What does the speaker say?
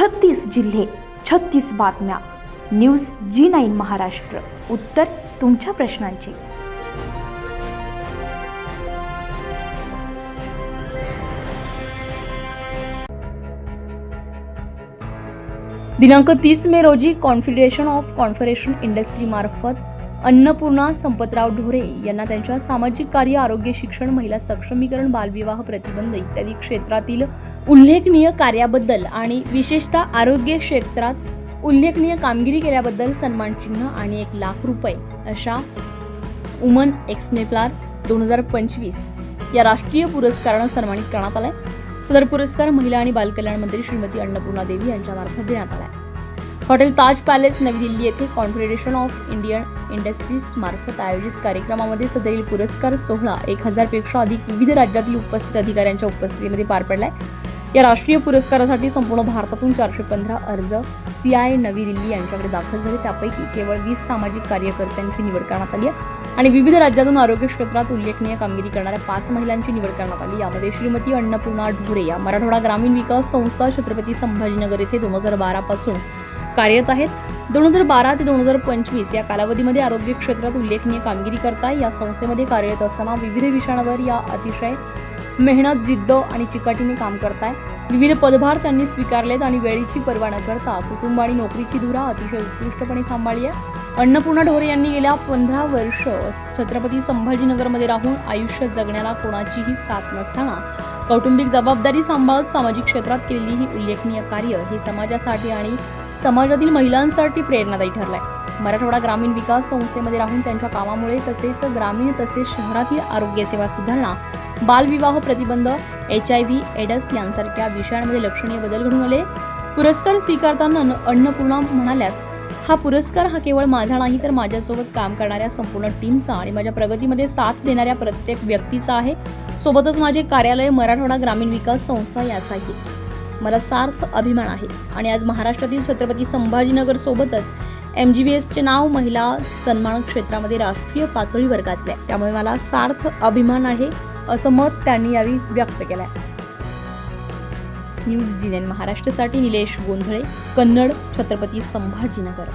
छत्तीस जिल्हे छत्तीस बातम्या. News G nine Maharashtra. उत्तर तुमच्या प्रश्नांची. दिनांक तीस मे रोजी कॉन्फिडरेशन ऑफ कॉन्फरेशन इंडस्ट्रीमार्फत अन्नपूर्णा संपतराव ढोरे यांना त्यांच्या सामाजिक कार्य आरोग्य शिक्षण महिला सक्षमीकरण बालविवाह प्रतिबंध इत्यादी क्षेत्रातील उल्लेखनीय कार्याबद्दल आणि विशेषतः आरोग्य क्षेत्रात उल्लेखनीय कामगिरी केल्याबद्दल सन्मान चिन्ह आणि एक लाख रुपये अशा उमन एक्समेप्लार दोन हजार पंचवीस या राष्ट्रीय पुरस्कारानं सन्मानित करण्यात आलाय. सदर पुरस्कार महिला आणि बालकल्याण मंत्री श्रीमती अन्नपूर्णा देवी यांच्यामार्फत देण्यात आलाय. हॉटेल ताज पॅलेस नवी दिल्ली येथे कॉन्फेडरेशन ऑफ इंडियन इंडस्ट्रीज मार्फत आयोजित कार्यक्रमामध्ये सदरील पुरस्कार सोहळा एक हजारपेक्षा अधिक विविध राज्यातील उपस्थित अधिकाऱ्यांच्या उपस्थितीमध्ये पार पडलाय. या राष्ट्रीय पुरस्कारासाठी संपूर्ण भारतातून चारशे पंधरा अर्ज सी आय नवी दिल्ली यांच्याकडे दाखल झाले. त्यापैकी केवळ वीस सामाजिक कार्यकर्त्यांची निवड करण्यात आली आहे आणि विविध राज्यातून आरोग्य क्षेत्रात उल्लेखनीय कामगिरी करणाऱ्या पाच महिलांची निवड करण्यात आली. यामध्ये श्रीमती अन्नपूर्णा ढोरे या मराठवाडा ग्रामीण विकास संस्था छत्रपती संभाजीनगर येथे दोन हजार बारा पासून कार्यरत आहेत. दोन हजार बारा ते दोन हजार पंचवीस या कालावधीमध्ये आरोग्य क्षेत्रात उल्लेखनीय कामगिरी करताय. या संस्थेमध्ये कार्यरत असताना विविध विषयांवर या अतिशय मेहनत जिद्द आणि चिकाटीने काम करताय. विविध पदभार त्यांनी स्वीकारलेत आणि वेळीची पर्वा न करता कुटुंब आणि नोकरीची धुरा अतिशय उत्कृष्टपणे सांभाळली आहे. अन्नपूर्णा ढोरे यांनी गेल्या पंधरा वर्ष छत्रपती संभाजीनगरमध्ये राहून आयुष्य जगण्याला कोणाचीही साथ नसताना कौटुंबिक जबाबदारी सांभाळत सामाजिक क्षेत्रात केलेली ही उल्लेखनीय कार्य हे समाजासाठी आणि समाजातील महिलांसाठी प्रेरणादायी ठरलाय. मराठवाडा ग्रामीण विकास संस्थेमध्ये राहून त्यांच्या कामामुळे तसेच ग्रामीण तसेच शहरातील आरोग्य सेवा सुधारणा बालविवाह प्रतिबंध एच आय व्ही एडस यांसारख्या विषयांमध्ये लक्षणीय बदल घडून आले. पुरस्कार स्वीकारताना अन्नपूर्णा म्हणाल्यात हा पुरस्कार हा केवळ माझा नाही तर माझ्यासोबत काम करणाऱ्या संपूर्ण टीमचा आणि माझ्या प्रगतीमध्ये साथ देणाऱ्या प्रत्येक व्यक्तीचा आहे. सोबतच माझे कार्यालय मराठवाडा ग्रामीण विकास संस्था याचाही मला सार्थ अभिमान आहे. आणि आज महाराष्ट्रातील छत्रपती संभाजीनगर सोबतच एम जी बी एसचे नाव महिला सन्मान क्षेत्रामध्ये राष्ट्रीय पातळीवर गाजले त्यामुळे मला सार्थ अभिमान आहे असं मत त्यांनी यावेळी व्यक्त केलंय. न्यूज जिनेन महाराष्ट्रासाठी निलेश गोंधळे कन्नड छत्रपती संभाजीनगर.